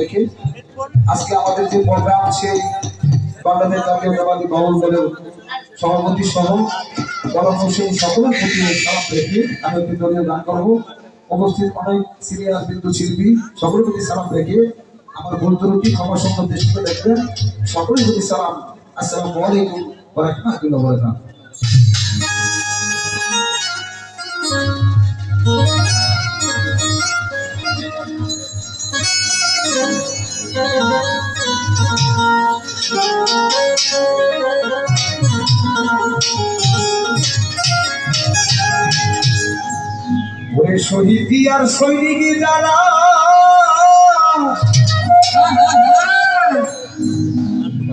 রেখে আজকে আমাদের যে প্রোগ্রাম, সেই বাংলাদেশ জাতীয়তাবাদী ভবন দলের সভাপতি সহ বরং সেই সালাম রেখে আমি একটি দলীয় গান করব। উপস্থিত অনেক সিনিয়র শিল্পী, সকলের প্রতি সালাম রেখে আমার ত্রুটি ক্ষমা দৃষ্টিতে দেখবেন। সকলের প্রতি সালাম। আসসালামু আলাইকুম ওয়া রাহমাতুল্লাহি ওয়া বারাকাতুহু। ওরে শহীদ আর সৈনিক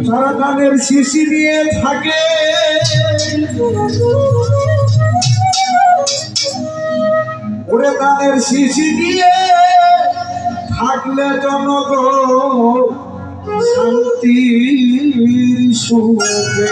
যারা গানের শিশি নিয়ে থাকে। ওরে গানের শিশি নিয়ে থাকলে জনগ শান্তির সুখে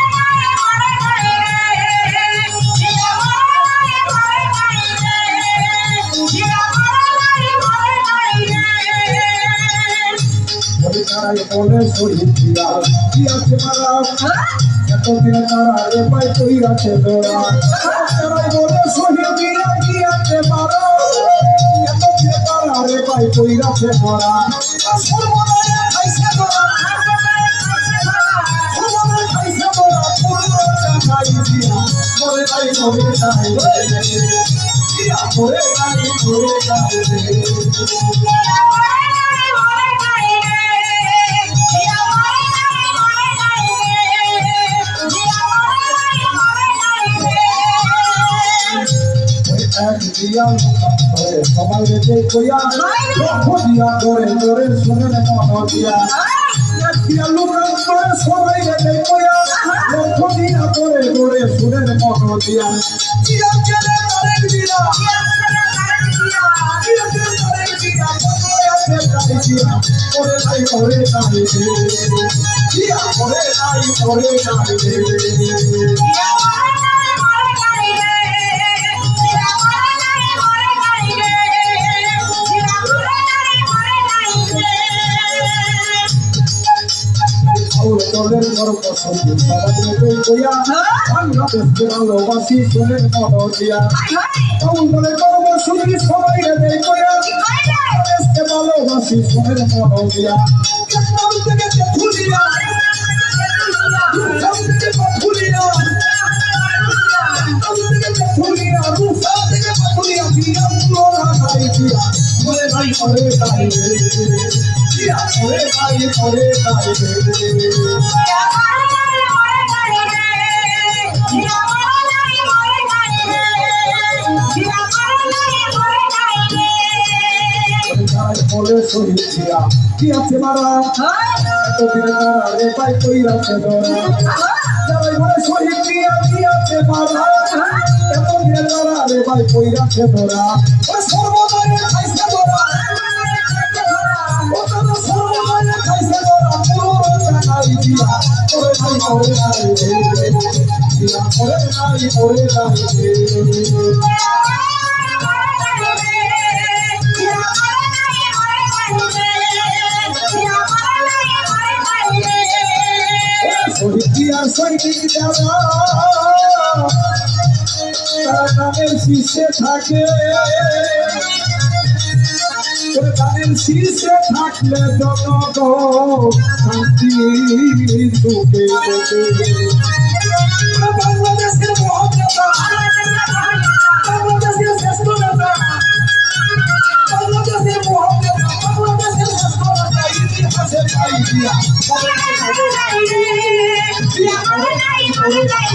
তারাই বলে শহীদ দিয়া কি আছে মারা এত দিনে তারা রে পাই কই আছে দোরা তারাই বলে শহীদ দিয়া কি আছে মারা এত দিনে তারা রে পাই কই আছে দোরা সর্বদাই খাইছে দোরা সর্বদাই খাইছে দোরা পুরোটা খাই দিয়া মরে নাই মরে নাই দিয়া মরে নাই মরে নাই দিয়া করে সবাই রেখে কইয়া লক্ষ দিয়া করে করে শুনে মন দিয়া দিয়া লোকাল করে সবাই রেখে কইয়া লক্ষ দিয়া করে করে শুনে মন দিয়া দিয়া চলে করে দিয়া করে নাই করে নাই দিয়া করে নাই করে নাই থেকে ফুলিয়া দিয়া পুরো নাই দিয়া বলে ভাই করে তাই দিয়া করে তাই করে তাই বলে শহীদ দিয়া কি আছে মারা? এতদিনে তারা রে পাই কই আছে ধরা যাই বলে শহীদ দিয়া কি আছে মারা? এতদিনে তারা রে পাই কই আছে ধরা ওরে খাইছে ধরা তারা খাইছে ধরা পুরো জানাই দিয়া ওরে ভাই ওরে নাই দিয়া ওরে নাই ওরে নাই গানের শীর্ষে থাকে গানের শীর্ষে থাকলে জনগ শান্তি সুখে বাংলাদেশের মহানতা বাংলাদেশের শ্রেষ্ঠ নেতা বাংলাদেশের মহানতা বাংলাদেশের শ্রেষ্ঠ নেতা ইতিহাসে মরে নাই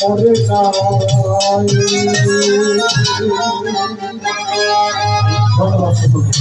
মরে নাই ধন্যবাদ